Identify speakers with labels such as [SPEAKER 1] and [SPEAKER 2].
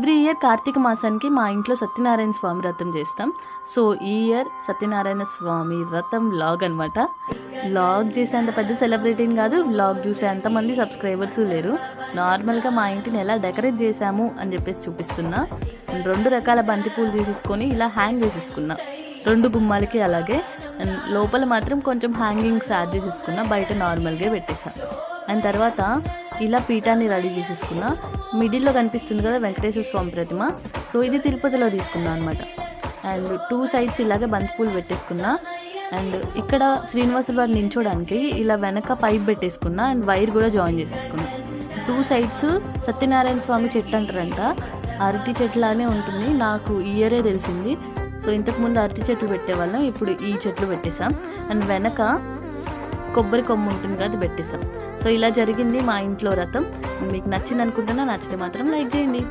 [SPEAKER 1] Every year Karthika మాసానికి మా ఇంట్లో సత్యనారాయణ స్వామి వ్రతం చేస్తాం సో ఈ ఇయర్ సత్యనారాయణ స్వామి వ్రతం లాగ్ అనమాట లాగ్ చేసేంత పెద్ద సెలబ్రిటీని కాదు లాగ్ చూసే అంతమంది సబ్స్క్రైబర్స్ లేరు. నార్మల్గా మా ఇంటిని ఎలా డెకరేట్ చేశాము అని చెప్పేసి చూపిస్తున్నా. రెండు రకాల బంతిపూలు తీసేసుకొని ఇలా హ్యాంగ్ చేసేసుకున్నా. రెండు గుమ్మాలకి అలాగే. అండ్ లోపల మాత్రం కొంచెం హ్యాంగింగ్స్ యాడ్ చేసేసుకున్నా బయట నార్మల్గా పెట్టేసాను అండ్ తర్వాత ఇలా పీఠాన్ని రెడీ చేసేసుకున్నా మిడిల్లో కనిపిస్తుంది కదా వెంకటేశ్వర స్వామి ప్రతిమ. సో ఇది తిరుపతిలో తీసుకున్నా అనమాట అండ్ టూ సైడ్స్ ఇలాగే బంతిపూలు పెట్టేసుకున్నా. అండ్ ఇక్కడ శ్రీనివాసుల వారు నించోడానికి ఇలా వెనక పైప్ పెట్టేసుకున్నా అండ్ వైర్ కూడా జాయిన్ చేసేసుకున్నా. టూ సైడ్స్ సత్యనారాయణ స్వామి చెట్టు అంటారంట. అరటి చెట్లానే ఉంటుంది. నాకు ఇయరే తెలిసింది. సో ఇంతకుముందు అరటి చెట్లు పెట్టేవాళ్ళం. ఇప్పుడు ఈ చెట్లు పెట్టేసాం అండ్ వెనక కొబ్బరి కొమ్ము ఉంటుంది కదా అది పెట్టేసాం సో ఇలా జరిగింది మా ఇంట్లో రథం మీకు నచ్చింది అనుకుంటున్నా నచ్చితే మాత్రం లైక్ చేయండి.